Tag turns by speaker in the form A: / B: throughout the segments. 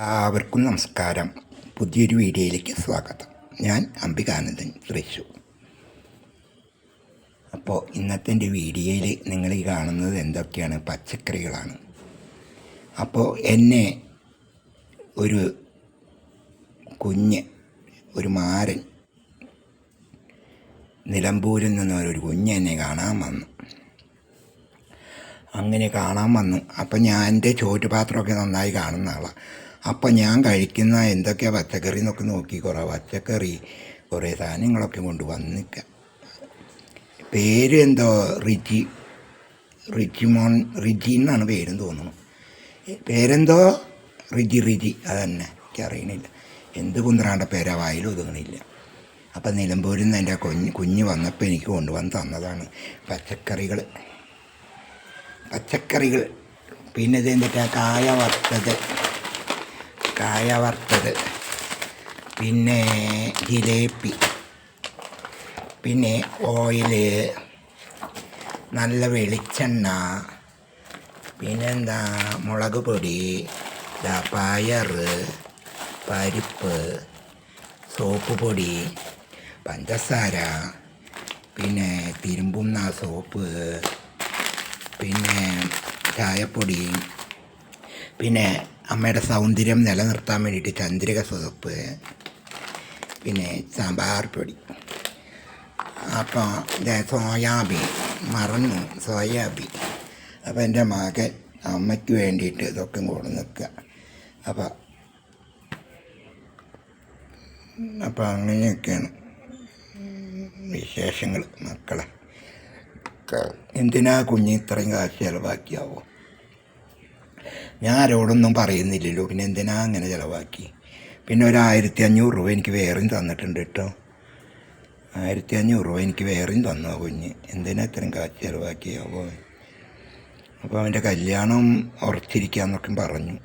A: എല്ലാവർക്കും നമസ്കാരം. പുതിയൊരു വീഡിയോയിലേക്ക് സ്വാഗതം. ഞാൻ അംബികാനന്ദൻ തൃശൂർ അപ്പോൾ ഇന്നത്തെ എന്റെ വീഡിയോയിൽ നിങ്ങൾ ഈ കാണുന്നത് എന്തൊക്കെയാണ്? പച്ചക്കറികളാണ്. അപ്പോൾ എന്നെ ഒരു കുഞ്ഞ് ഒരു മാരൻ നിലമ്പൂരിൽ നിന്ന് ഒരു കുഞ്ഞ് എന്നെ കാണാൻ വന്നു. അങ്ങനെ കാണാൻ വന്നു. അപ്പം ഞാൻ എന്റെ ചോറ്റുപാത്രമൊക്കെ നന്നായി കാണുന്ന ആളാണ് അപ്പം ഞാൻ കഴിക്കുന്ന എന്തൊക്കെയാണ് പച്ചക്കറി എന്നൊക്കെ നോക്കി കുറേ പച്ചക്കറി കുറേ സാധനങ്ങളൊക്കെ കൊണ്ട് വന്നിക്ക. പേര് എന്തോ റിജി റിജിമോൺ റിജി എന്നാണ് പേരും തോന്നുന്നു. പേരെന്തോ? റിജി റിജി അതന്നെ. എനിക്കറിയണില്ല എന്ത് കുന്തറാണ്ട പേരാ? വായിൽ ഒതുങ്ങണില്ല. അപ്പം നിലമ്പൂരിൽ നിന്ന് എന്റെ കുഞ്ഞ് കുഞ്ഞ് വന്നപ്പോൾ എനിക്ക് കൊണ്ടുവന്ന് തന്നതാണ് പച്ചക്കറികൾ പച്ചക്കറികൾ പിന്നെ ഇത് എന്നിട്ട് കായ വറുത്തത്. കായ വറുത്തത്. പിന്നെ ജിലേബി. പിന്നെ ഓയിൽ. നല്ല വെളിച്ചെണ്ണ. പിന്നെന്താ? മുളക് പൊടി. പയർ പരിപ്പ്. സോപ്പ് പൊടി. പഞ്ചസാര. പിന്നെ തിരുമ്പുന്ന സോപ്പ്. പിന്നെ ചായപ്പൊടി. പിന്നെ അമ്മയുടെ സൗന്ദര്യം നിലനിർത്താൻ വേണ്ടിയിട്ട് ചന്ദ്രിക സ്വതപ്പ് പിന്നെ സാമ്പാർ പൊടി. അപ്പോൾ സോയാബീൻ മറന്നു സോയാബീൻ. അപ്പോൾ എന്റെ മകൻ അമ്മയ്ക്ക് വേണ്ടിയിട്ട് ഇതൊക്കെ കൊണ്ട് നിൽക്കുക. അപ്പോൾ അപ്പോൾ അങ്ങനെയൊക്കെയാണ് വിശേഷങ്ങൾ മക്കളെ. എന്തിനാ കുഞ്ഞ് ഇത്രയും കാശ് ചിലവാക്കിയാവോ? ഞാൻ ആരോടൊന്നും പറയുന്നില്ലല്ലോ. പിന്നെ എന്തിനാ അങ്ങനെ ചിലവാക്കി? പിന്നെ ഒരു ആയിരത്തി അഞ്ഞൂറ് രൂപ എനിക്ക് വേറെയും തന്നിട്ടുണ്ട് കേട്ടോ. ആയിരത്തി അഞ്ഞൂറ് രൂപ എനിക്ക് വേറെയും തന്നു ആ കുഞ്ഞ്. എന്തിനാ ഇത്രയും കാശ് ചിലവാക്കിയാവോ അപ്പോൾ അവന്റെ കല്യാണം ഉറച്ചിരിക്കാന്നൊക്കെ പറഞ്ഞു.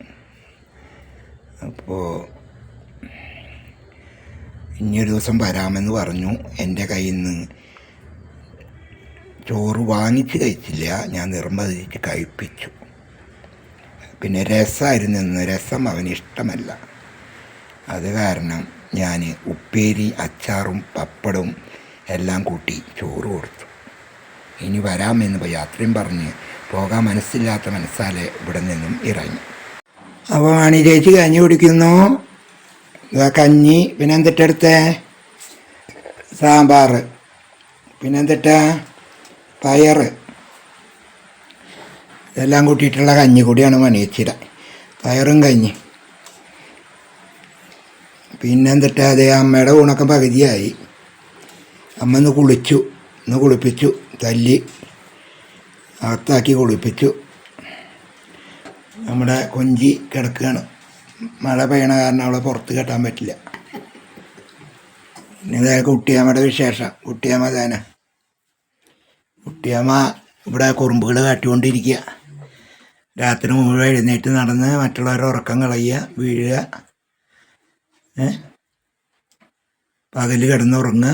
A: അപ്പോൾ ഇനിയൊരു ദിവസം വരാമെന്ന് പറഞ്ഞു. എന്റെ കയ്യിൽ നിന്ന് ചോറ് വാങ്ങിച്ച് കഴിച്ചില്ല. ഞാൻ നിർബന്ധിച്ച് കഴിപ്പിച്ചു. പിന്നെ രസമായിരുന്നു എന്ന് രസം അവന് ഇഷ്ടമല്ല. അത് കാരണം ഞാൻ ഉപ്പേരി അച്ചാറും പപ്പടവും എല്ലാം കൂട്ടി ചോറ് കൊടുത്തു. ഇനി വരാമെന്ന് യാത്രയും പറഞ്ഞ് പോകാൻ മനസ്സില്ലാത്ത മനസ്സാലെ ഇവിടെ നിന്നും ഇറങ്ങി. അപ്പോൾ ആണി ചേച്ചി കഞ്ഞി കുടിക്കുന്നു. ഇതാ കഞ്ഞി. പിന്നെ എന്തിട്ടെടുത്തേ സാമ്പാർ പിന്നെ എന്തിട്ടാ? പയറ്. ഇതെല്ലാം കൂട്ടിയിട്ടുള്ള കഞ്ഞി കൂടിയാണ് മണിയച്ചിര പയറും കഞ്ഞി. പിന്നെ എന്തിട്ടാ അതേ അമ്മയുടെ ഊണൊക്കെ പകുതിയായി. അമ്മ ഒന്ന് കുളിച്ചു ഒന്ന് കുളിപ്പിച്ചു തല്ലി അകത്താക്കി കുളിപ്പിച്ചു. നമ്മുടെ കൊഞ്ചി കിടക്കുകയാണ്. മഴ പെയ്യണ കാരണം അവളെ പുറത്ത് കെട്ടാൻ പറ്റില്ല. പിന്നെ ഇതേ കുട്ടിയമ്മയുടെ വിശേഷം. കുട്ടിയമ്മ തേന കുട്ടിയമ്മ ഇവിടെ കുറുമ്പുകൾ കാട്ടിക്കൊണ്ടിരിക്കുക. രാത്രി മുഴുവൻ എഴുന്നേറ്റ് നടന്ന് മറ്റുള്ളവരെ ഉറക്കം കളയുക വീഴുക പകൽ കിടന്നുറങ്ങുക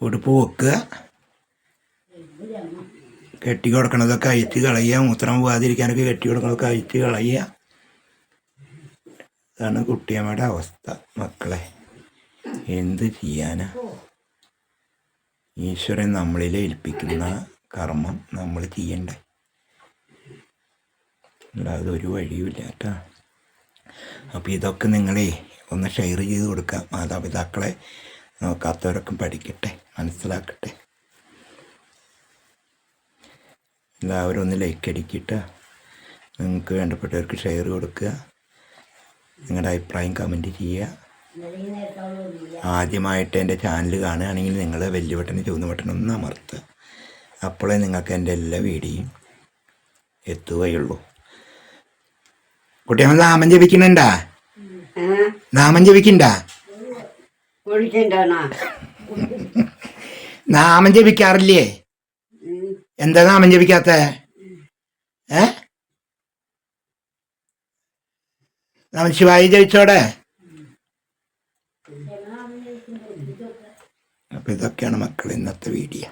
A: ഉടുപ്പ് വെക്കുക കെട്ടി കൊടുക്കണതൊക്കെ അഴിച്ച് കളയുക മൂത്രം പോകാതിരിക്കാനൊക്കെ കെട്ടി കൊടുക്കണതൊക്കെ അഴിച്ച് കളയുക. ഇതാണ് കുട്ടിയമ്മയുടെ അവസ്ഥ മക്കളെ. എന്ത് ചെയ്യാനാ? ഈശ്വരൻ നമ്മളിൽ ഏൽപ്പിക്കുന്ന കർമ്മം നമ്മൾ ചെയ്യണ്ടേ? അല്ലാതെ ഒരു വഴിയുമില്ല കേട്ടോ. അപ്പോൾ ഇതൊക്കെ നിങ്ങളെ ഒന്ന് ഷെയർ ചെയ്ത് കൊടുക്കുക മാതാപിതാക്കളെ നോക്കാത്തവരൊക്കെ പഠിക്കട്ടെ മനസ്സിലാക്കട്ടെ. എല്ലാവരും ഒന്ന് ലൈക്ക് അടിക്കട്ടെ. നിങ്ങൾക്ക് വേണ്ടപ്പെട്ടവർക്ക് ഷെയർ കൊടുക്കുക. നിങ്ങളുടെ അഭിപ്രായം കമന്റ് ചെയ്യുക. ആദ്യമായിട്ട് എന്റെ ചാനൽ കാണുകയാണെങ്കിൽ നിങ്ങൾ വലിയ ബട്ടനും ചുവന്ന ബട്ടനും ഒന്ന് അമർത്തുക. അപ്പോഴേ നിങ്ങൾക്ക് എന്റെ എല്ലാ വീഡിയോയും എത്തുകയുള്ളൂ. കുട്ടിയമ്മ നാമം ജപിക്കണണ്ടാ നാമം ജപിക്കണ്ടാ നാമം ജപിക്കാറില്ലേ? എന്താ നാമം ജപിക്കാത്ത? ഏ? നാമം ശിവായി ജപിച്ചോടെ? അപ്പൊ ഇതൊക്കെയാണ് മക്കൾ ഇന്നത്തെ വീഡിയോ